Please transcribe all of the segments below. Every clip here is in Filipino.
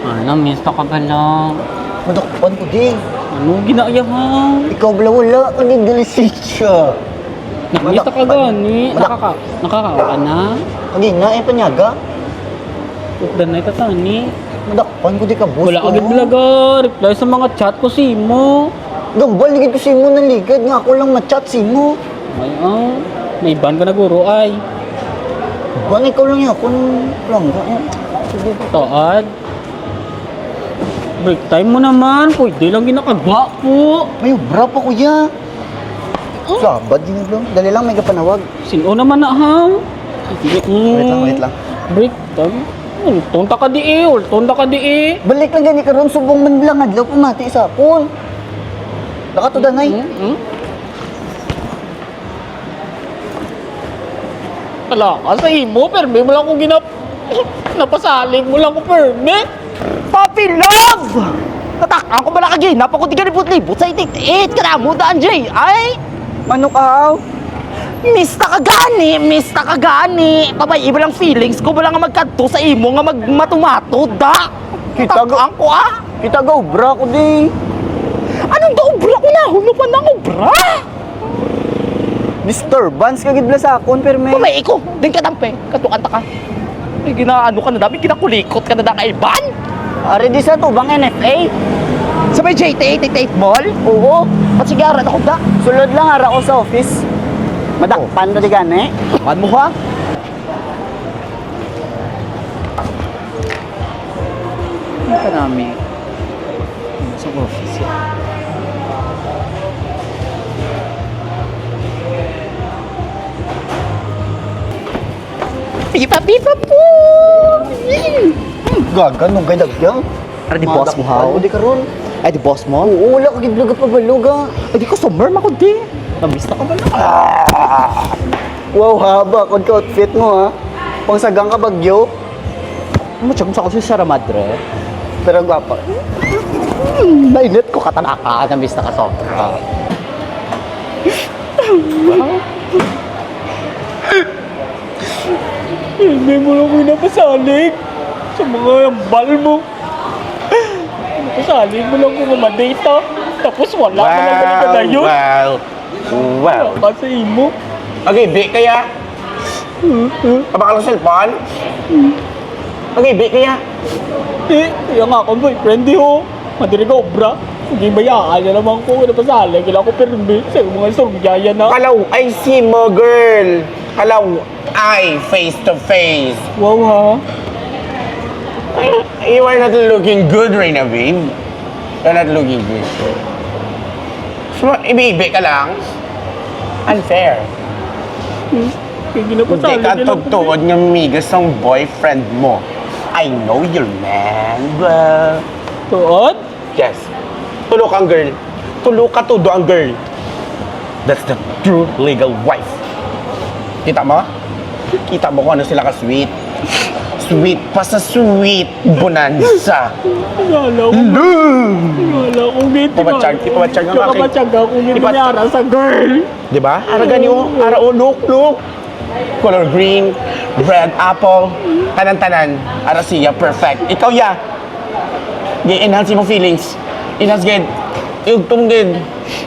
Ano, miss ka ba lang? Madakpan ko di. Ano ginaya ha? Ikaw bala wala ka ni siya. Nakita ka gani. Madak- Nakaka, nakakawa ka na. Kagi na, eh, panyaga. Ukdan na itatani. Madakpan ko di ka, boss. Wala agad bulaga. Reply sa mga chat ko si mo. Gambal, ligid ko si mo na ligad. Nga ako lang ma-chat si mo. Ay, ah. May ban ka na guro ay. Ban, ikaw lang yan. Kung lang ka. eh. Sige. Taad. Break time mo naman. Pwede lang ginakagwa po. May bra pa kuya. Sabad din lang. Dali lang, may kapanawag. Sino naman na ha? Wait lang, wait lang. Break time? Ulton ta ka di eh. Ulton ta ka di eh. Balik lang gani karon subong man lang adlaw pumati sa akon. Laka to danay. Hmm? Hmm? Wala ka sa imo, perme mo lang kung ginap... Napasaling mo lang ko perme. Puppy love! Natakang ko bala kagi, napako di libot-libot sa itit-it ka na mo daan, Jay. Ay! Manok aw. Mista ka gani, mista ka gani. Babay, iba lang feelings ko, bala nga magkanto sa imo nga magmatumato, da. Kita go- Takang ko ah. Kita ga obra ko di. Anong da obra ko na? Huno pa ng obra. Disturbance kagid bla sa akon perme. Babay, iko, din ka tampe, katukanta ka. Ay, ginaano ka na dami, kinakulikot ka na da kay Ban. Are di sa tubang NFA. Sa may JT88 Mall? Oo. At sige, arat ako da. Sulod lang ara ko sa office. Madakpan na di gani. Man mo ha? Ano ka namin? Sa office yan. Pipa, pipa po! Gaga nung gay dagyang. Ara di boss mo ha? Di karon. Ay di boss mo? Oo, wala kagid bla pa baluga. Ay di customer mako di. Nabista ka ba na? Wow, haba kod ka outfit mo ha. Pangsagang ka bagyo. Ano kung sa kasi Sara Madre? Pero gwapa. Nainit ko katanaka, nabista ka sobra. Hindi mo lang ko napasalig. Sa mga bal mo. Napasalig mo lang kung madata. Tapos wala ka lang ganun ka yun. well, well. Wala ka sa imo. Mag-ibig kaya? Aba ka ng cellphone? Mag-ibig kaya? Eh, kaya nga ako boyfriend di ho. Madiri ka obra. Hindi bayaan na naman ko. Napasalig. Kailangan ko permit sa mga surgyaya na. Kalaw, I see mo, girl. Kalaw, I face to face. Wow ha. You are not looking good right now, babe. You're not looking good. So, ibibig ka lang? Unfair. Hindi ginapasalig ka tutuod ng migas ng boyfriend mo. I know your man, well. Tuod? Yes. Tulok ang girl. Tulok ka tudo ang girl. That's the true legal wife. Kita mo? Kita mo kung ano sila ka-sweet. Sweet pa sa sweet bonanza. Wala ko. Wala ko gito. Pamatsyag, pamatsyag ang aking- pamatsyag ako Ipat- niya sa girl. Di ba? Ara ganyo, ara o look, look. Color green, red apple, tanan-tanan. Ara siya, perfect. Ikaw ya. Gi-enhance mo feelings. Enhance gid. Iugtong gid.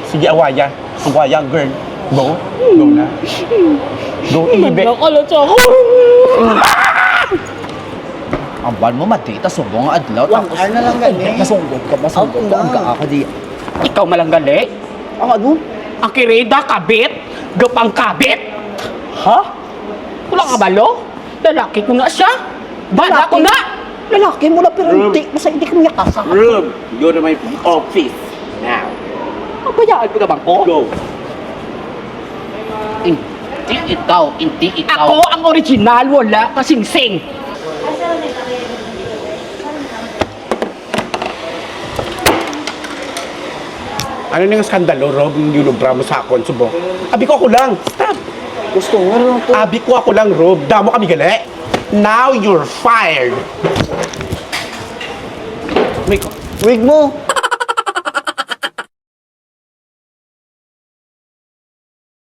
Sige, awaya. Awaya, girl. Go. Go na. Go, ibig. Nakalat ako. Ang ban mo matita, subong nga adlaw. One hour na lang gani. Nasunggot ka, masunggot Out ka. na. Ang gaa ka di. Ikaw malanggali? Ang ano? Ang kireda kabit? Gapang kabit? Ha? Wala ka balo? Lalaki ko na siya. Bala ko na. Lalaki mo na pero hindi mo sa hindi ka niya kasa. Room, go to my office. Now. Pabayaan ko naman ko. Go. Hindi ikaw, hindi ikaw. Ako ang original, wala kasing sing. Ano nang skandalo, Rob? Yung mo sa akon, subo. Abi ko ako lang. Stop. Gusto nga rin to. Abi ko ako lang, Rob. Damo kami gali. Now you're fired. Wig mo.